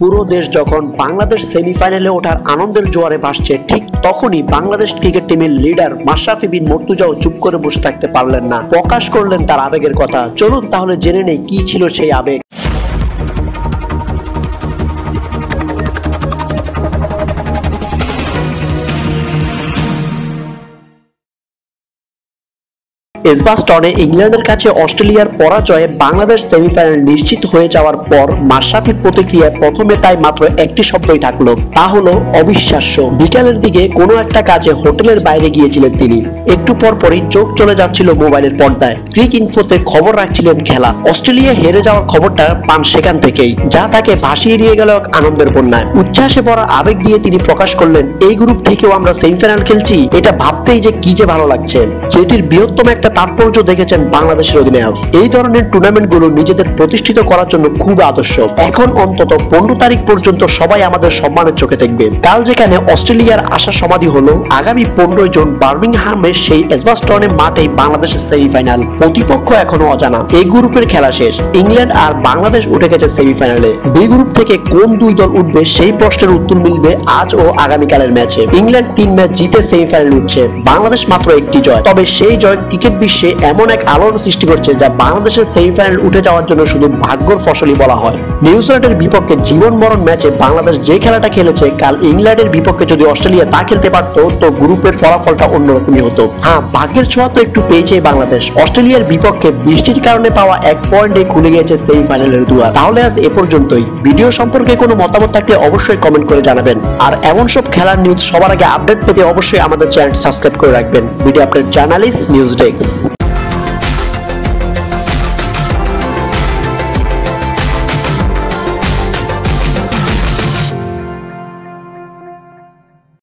পুরো দেশ যখন বাংলাদেশ সেমিফাইনালে ওঠার আনন্দের জোয়ারে ভাসছে, ঠিক তখনই বাংলাদেশ ক্রিকেট টিমের লিডার মাশরাফি বিন মর্তুজাও চুপ করে বসে থাকতে পারলেন না। প্রকাশ করলেন তার আবেগের কথা। চলুন তাহলে জেনে নেই কি ছিল সেই আবেগ। এসবাস্টনে ইংল্যান্ডের কাছে অস্ট্রেলিয়ার পরাজয়ে বাংলাদেশ সেমিফাইনাল নিশ্চিত হয়ে যাওয়ার পর মাশরাফির প্রতিক্রিয়ায় প্রথমে তাই মাত্র একটি শব্দই থাকল। তা হলো অবিশ্বাস্য। বিকালের দিকে কোনো একটা কাজে হোটেলের বাইরে গিয়েছিলেন তিনি। একটু পর পরই চোখ চলে যাচ্ছিল মোবাইলের পর্দায়। ক্রিক ইনফোতে খবর রাখছিলেন খেলা। অস্ট্রেলিয়া হেরে যাওয়ার খবরটা পান সেখান থেকেই। যা তাকে ভাসিয়ে নিয়ে গেল এক আনন্দের বন্যায়। উচ্ছ্বাসে ভরা আবেগ দিয়ে তিনি প্রকাশ করলেন, এই গ্রুপ থেকেও আমরা সেমিফাইনাল খেলছি। এটা ভাবতেই যে কি যে ভালো লাগছে। যেটির বৃহত্তম একটা তাৎপর্য দেখেছেন বাংলাদেশের অধিনায়ক। এই ধরনের টুর্নামেন্টগুলো নিজেদের প্রতিষ্ঠিত করার জন্য খুব আদর্শ। এখন অন্তত পনেরো তারিখ পর্যন্ত সবাই আমাদের সম্মানের চোখে দেখবে। কাল যেখানে অস্ট্রেলিয়ার আশা সমাধি হলো, আগামী পনেরোই জুন বার্মিংহামের সেই এসবাস্টনে মাঠেই বাংলাদেশের সেমিফাইনাল। প্রতিপক্ষ এখনও অজানা। এই গ্রুপের খেলা শেষ। ইংল্যান্ড আর বাংলাদেশ উঠে গেছে সেমিফাইনালে। বি গ্রুপ থেকে কোন দুই দল উঠবে সেই প্রশ্নের উত্তর মিলবে আজ ও আগামীকালের ম্যাচে। ইংল্যান্ড তিন ম্যাচ জিতে সেমিফাইনাল উঠছে। বাংলাদেশ মাত্র একটি জয়। তবে সেই জয় ক্রিকেট বিশ্বে এমন এক আলোর সৃষ্টি করছে যা বাংলাদেশের সেমিফাইনাল উঠে যাওয়ার জন্য শুধু ভাগ্যর ফসলই বলা হয়। নিউজিল্যান্ডের বিপক্ষে জীবন মরণ ম্যাচে বাংলাদেশ যে খেলাটা খেলেছে, কাল ইংল্যান্ডের বিপক্ষে যদি অস্ট্রেলিয়া তা খেলতে পারত, তো গ্রুপের ফলাফলটা অন্যরকমই হতো। হ্যাঁ ভাগ্যের ছোঁয়া তো একটু পেয়েছে বাংলাদেশ। অস্ট্রেলিয়ার বিপক্ষে বৃষ্টির কারণে পাওয়া এক পয়েন্টে খুলে গেছে সেমিফাইনালের দুয়ার তাহলে আজ এ পর্যন্তই। ভিডিও সম্পর্কে কোনো মতামত থাকলে অবশ্যই কমেন্ট করে জানাবেন। আর এমন সব খেলার নিউজ সবার আগে আপডেট পেতে অবশ্যই আমাদের চ্যানেল সাবস্ক্রাইব করে রাখবেন। Video update journalist news desk